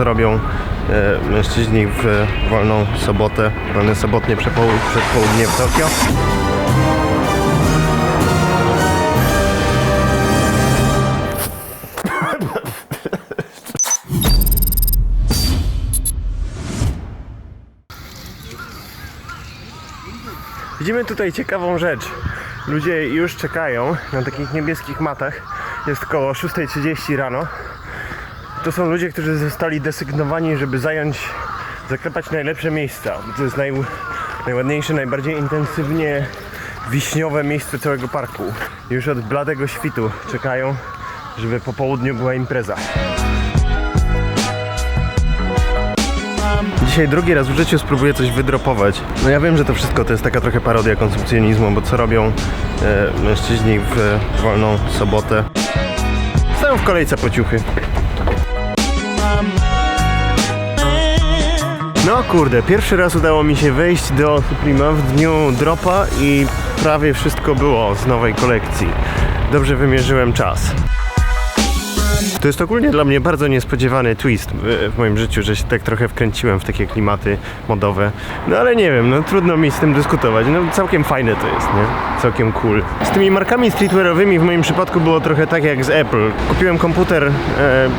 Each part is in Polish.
co robią e, mężczyźni w wolną sobotę, wolne sobotnie przedpołudnie w Tokio. Widzimy tutaj ciekawą rzecz. Ludzie już czekają na takich niebieskich matach. Jest około 6.30 rano. To są ludzie, którzy zostali desygnowani, żeby zająć, zaklepać najlepsze miejsca. To jest naj, najładniejsze, najbardziej intensywnie wiśniowe miejsce całego parku. Już od bladego świtu czekają, żeby po południu była impreza. Dzisiaj drugi raz w życiu spróbuję coś wydropować. No ja wiem, że to wszystko to jest taka trochę parodia konsumpcjonizmu, bo co robią e, mężczyźni w wolną sobotę? Stają w kolejce po ciuchy. No kurde, pierwszy raz udało mi się wejść do Suprema w dniu dropa i prawie wszystko było z nowej kolekcji. Dobrze wymierzyłem czas. To jest ogólnie dla mnie bardzo niespodziewany twist w, moim życiu, że się tak trochę wkręciłem w takie klimaty modowe. No ale nie wiem, no trudno mi z tym dyskutować. No całkiem fajne to jest, nie? Całkiem cool. Z tymi markami streetwearowymi w moim przypadku było trochę tak jak z Apple. Kupiłem komputer e,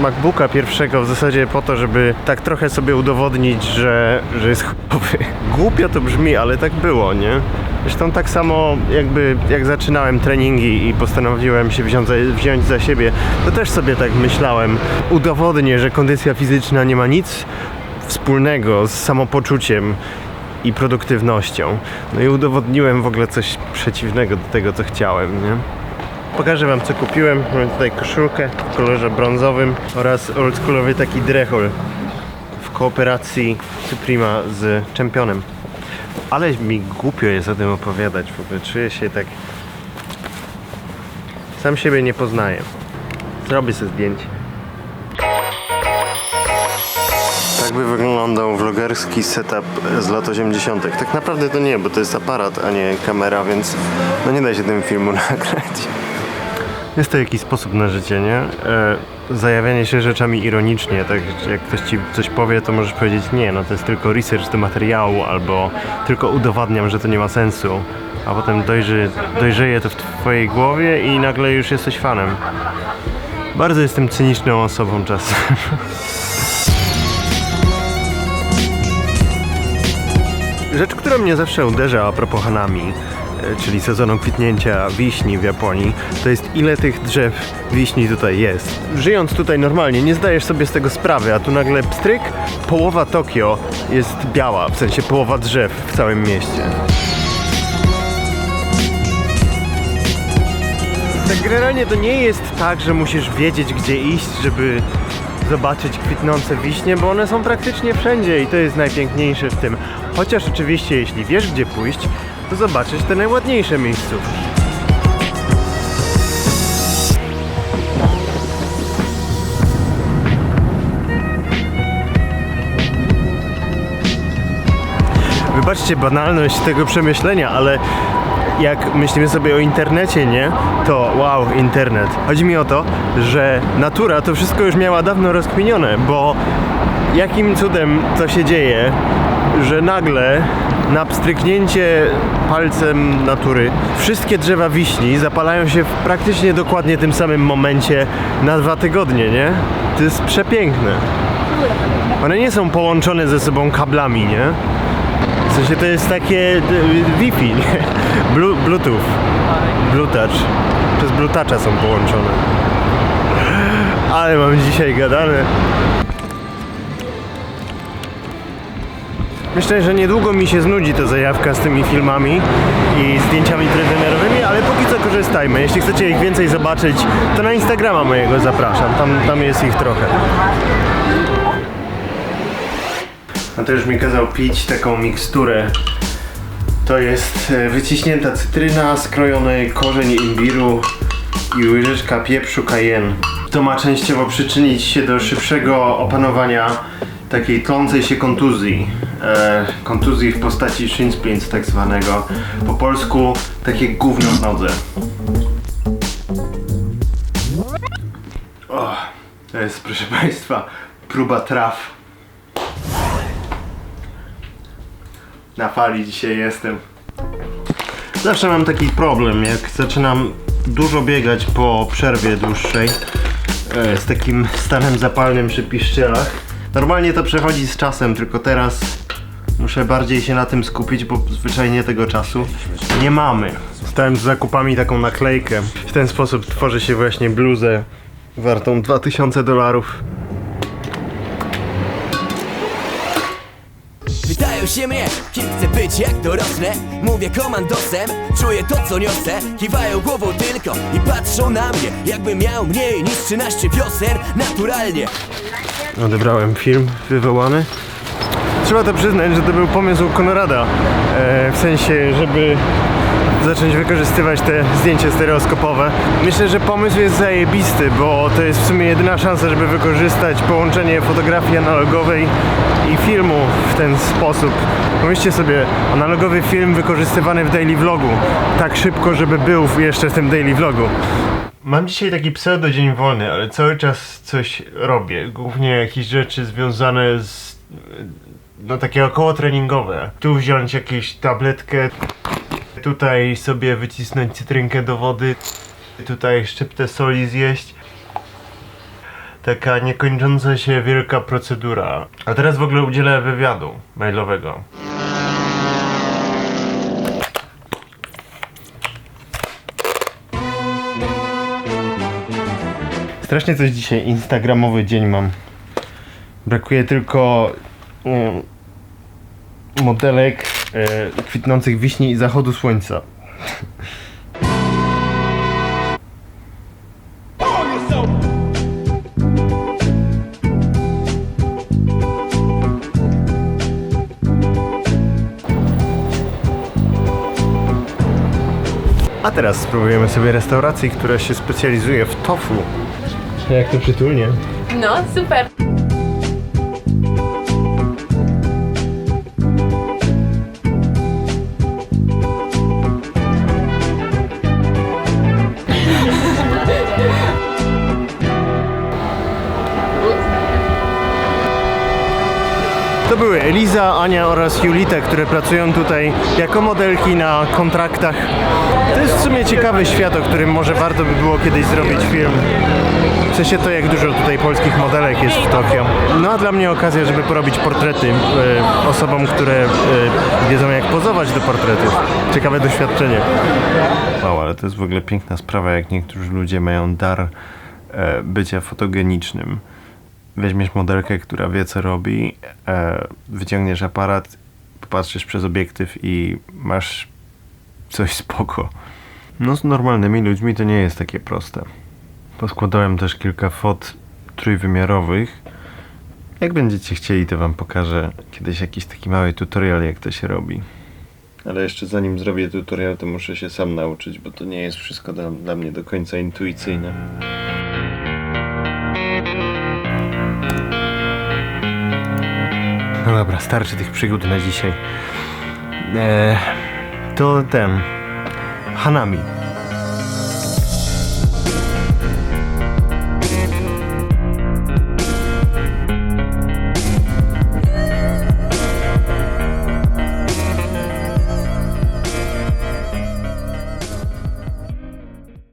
MacBooka pierwszego w zasadzie po to, żeby tak trochę sobie udowodnić, że, że jest chujowy. Głupio to brzmi, ale tak było, nie? Zresztą tak samo jakby jak zaczynałem treningi i postanowiłem się wziąć za, wziąć za siebie, to też sobie tak myślałem. Udowodnię, że kondycja fizyczna nie ma nic wspólnego z samopoczuciem i produktywnością. No i udowodniłem w ogóle coś przeciwnego do tego, co chciałem, nie? Pokażę wam co kupiłem. Mam tutaj koszulkę w kolorze brązowym oraz oldschoolowy taki drechol w kooperacji Suprema z Championem. Ale mi głupio jest o tym opowiadać w ogóle. Czuję się tak... Sam siebie nie poznaję. Zrobię sobie zdjęcie. Tak by wyglądał vlogerski setup z lat 80. Tak naprawdę to nie, bo to jest aparat, a nie kamera, więc no nie da się tym filmu nagrać. Jest to jakiś sposób na życie, nie? E, zajawianie się rzeczami ironicznie, tak jak ktoś ci coś powie, to możesz powiedzieć nie, no to jest tylko research do materiału, albo tylko udowadniam, że to nie ma sensu, a potem dojrzy, dojrzeje to w twojej głowie i nagle już jesteś fanem. Bardzo jestem cyniczną osobą czasem. Rzecz, która mnie zawsze uderza a propos Hanami, e, czyli sezonu kwitnięcia wiśni w Japonii, to jest ile tych drzew wiśni tutaj jest. Żyjąc tutaj normalnie, nie zdajesz sobie z tego sprawy, a tu nagle pstryk, połowa Tokio jest biała, w sensie połowa drzew w całym mieście. Tak generalnie to nie jest tak, że musisz wiedzieć gdzie iść, żeby zobaczyć kwitnące wiśnie, bo one są praktycznie wszędzie i to jest najpiękniejsze w tym. Chociaż oczywiście jeśli wiesz gdzie pójść, to zobaczysz te najładniejsze miejscówki. Wybaczcie banalność tego przemyślenia, ale jak myślimy sobie o internecie, nie? To wow, internet. Chodzi mi o to, że natura to wszystko już miała dawno rozkminione, bo jakim cudem to się dzieje, że nagle na pstryknięcie palcem natury wszystkie drzewa wiśni zapalają się w praktycznie dokładnie tym samym momencie na dwa tygodnie, nie? To jest przepiękne. One nie są połączone ze sobą kablami, nie? Sensie to jest takie Wi-Fi, nie? Blu, Bluetooth. Bluetouch. Przez Bluetoucha są połączone. Ale mam dzisiaj gadane. Myślę, że niedługo mi się znudzi ta zajawka z tymi filmami i zdjęciami trójwymiarowymi, ale póki co korzystajmy. Jeśli chcecie ich więcej zobaczyć, to na Instagrama mojego zapraszam. Tam, tam jest ich trochę. A już mi kazał pić taką miksturę. To jest e, wyciśnięta cytryna, skrojony korzeń imbiru i łyżeczka pieprzu cayenne. To ma częściowo przyczynić się do szybszego opanowania takiej tlącej się kontuzji. E, kontuzji w postaci shin tak zwanego. Po polsku takie gówno w nodze. O, to jest proszę Państwa Próba traw. Na fali dzisiaj jestem. Zawsze mam taki problem, jak zaczynam dużo biegać po przerwie dłuższej e, z takim stanem zapalnym przy piszczelach. Normalnie to przechodzi z czasem, tylko teraz muszę bardziej się na tym skupić, bo zwyczajnie tego czasu nie mamy. Stałem z zakupami taką naklejkę. W ten sposób tworzy się właśnie bluzę wartą 2000 dolarów. Pytają się mnie, kim chcę być jak Mówię komandosem, czuję to co niosę Kiwają głową tylko i patrzą na mnie miał mniej niż 13 wiosen Naturalnie Odebrałem film wywołany. Trzeba to przyznać, że to był pomysł Konrada. E, w sensie, żeby zacząć wykorzystywać te zdjęcia stereoskopowe. Myślę, że pomysł jest zajebisty, bo to jest w sumie jedyna szansa, żeby wykorzystać połączenie fotografii analogowej i filmu w ten sposób. Pomyślcie sobie, analogowy film wykorzystywany w daily vlogu. Tak szybko, żeby był jeszcze w tym daily vlogu. Mam dzisiaj taki pseudo dzień wolny, ale cały czas coś robię. Głównie jakieś rzeczy związane z. No takie około treningowe. Tu wziąć jakąś tabletkę, tutaj sobie wycisnąć cytrynkę do wody, tutaj szczyptę soli zjeść. Taka niekończąca się wielka procedura. A teraz w ogóle udzielę wywiadu mailowego. Strasznie coś dzisiaj instagramowy dzień mam. Brakuje tylko mm, modelek e, kwitnących wiśni i zachodu słońca. A teraz spróbujemy sobie restauracji, która się specjalizuje w tofu. Jak to przytulnie. No, super. To były Eliza, Ania oraz Julita, które pracują tutaj jako modelki na kontraktach. To jest w sumie ciekawy świat, o którym może warto by było kiedyś zrobić film. W sensie to, jak dużo tutaj polskich modelek jest w Tokio. No a dla mnie okazja, żeby porobić portrety e, osobom, które e, wiedzą jak pozować do portretów. Ciekawe doświadczenie. Wow, ale to jest w ogóle piękna sprawa, jak niektórzy ludzie mają dar e, bycia fotogenicznym weźmiesz modelkę, która wie co robi, e, wyciągniesz aparat, popatrzysz przez obiektyw i masz coś spoko. No z normalnymi ludźmi to nie jest takie proste. Poskładałem też kilka fot trójwymiarowych. Jak będziecie chcieli, to wam pokażę kiedyś jakiś taki mały tutorial, jak to się robi. Ale jeszcze zanim zrobię tutorial, to muszę się sam nauczyć, bo to nie jest wszystko dla, dla mnie do końca intuicyjne. No dobra, starczy tych przygód na dzisiaj. Eee, to ten. Hanami.